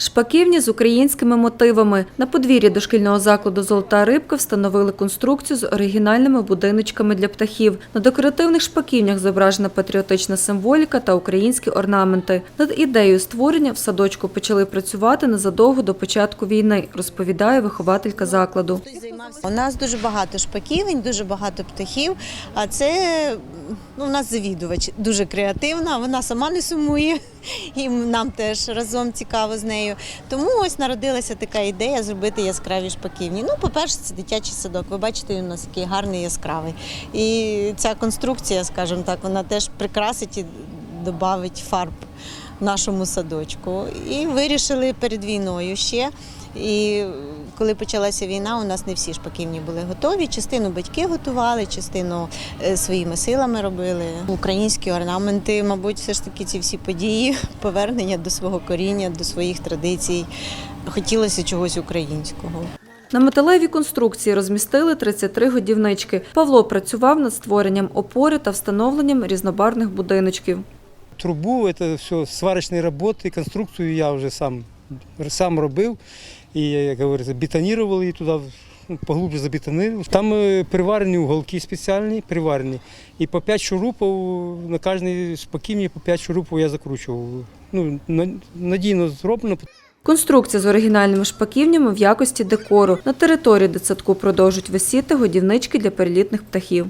Шпаківні з українськими мотивами. На подвір'ї дошкільного закладу Золота рибка встановили конструкцію з оригінальними будиночками для птахів. На декоративних шпаківнях зображена патріотична символіка та українські орнаменти. Над ідеєю створення в садочку почали працювати незадовго до початку війни, розповідає вихователька закладу. У нас дуже багато шпаківень, дуже багато птахів. А це ну, у нас завідувач дуже креативна. Вона сама не сумує, і нам теж разом цікаво з нею. Тому ось народилася така ідея зробити яскраві шпаківні. Ну, по-перше, це дитячий садок. Ви бачите, він у нас такий гарний яскравий. І ця конструкція, скажімо так, вона теж прикрасить і додавить фарб нашому садочку. І вирішили перед війною ще. І коли почалася війна, у нас не всі шпаківні були готові. Частину батьки готували, частину е, своїми силами робили. Українські орнаменти, мабуть, все ж таки ці всі події, повернення до свого коріння, до своїх традицій. Хотілося чогось українського. На металевій конструкції розмістили 33 годівнички. Павло працював над створенням опори та встановленням різнобарвних будиночків трубу, это все сварочные работы, конструкцию я уже сам, сам робив. І, як говориться, бетонував її туди, ну, поглубже забетонував. Там е, приварені уголки спеціальні, приварені. І по 5 шурупів, на кожній шпаківні по 5 шурупів я закручував. Ну, на- надійно зроблено. Конструкція з оригінальними шпаківнями в якості декору. На території дитсадку продовжують висіти годівнички для перелітних птахів.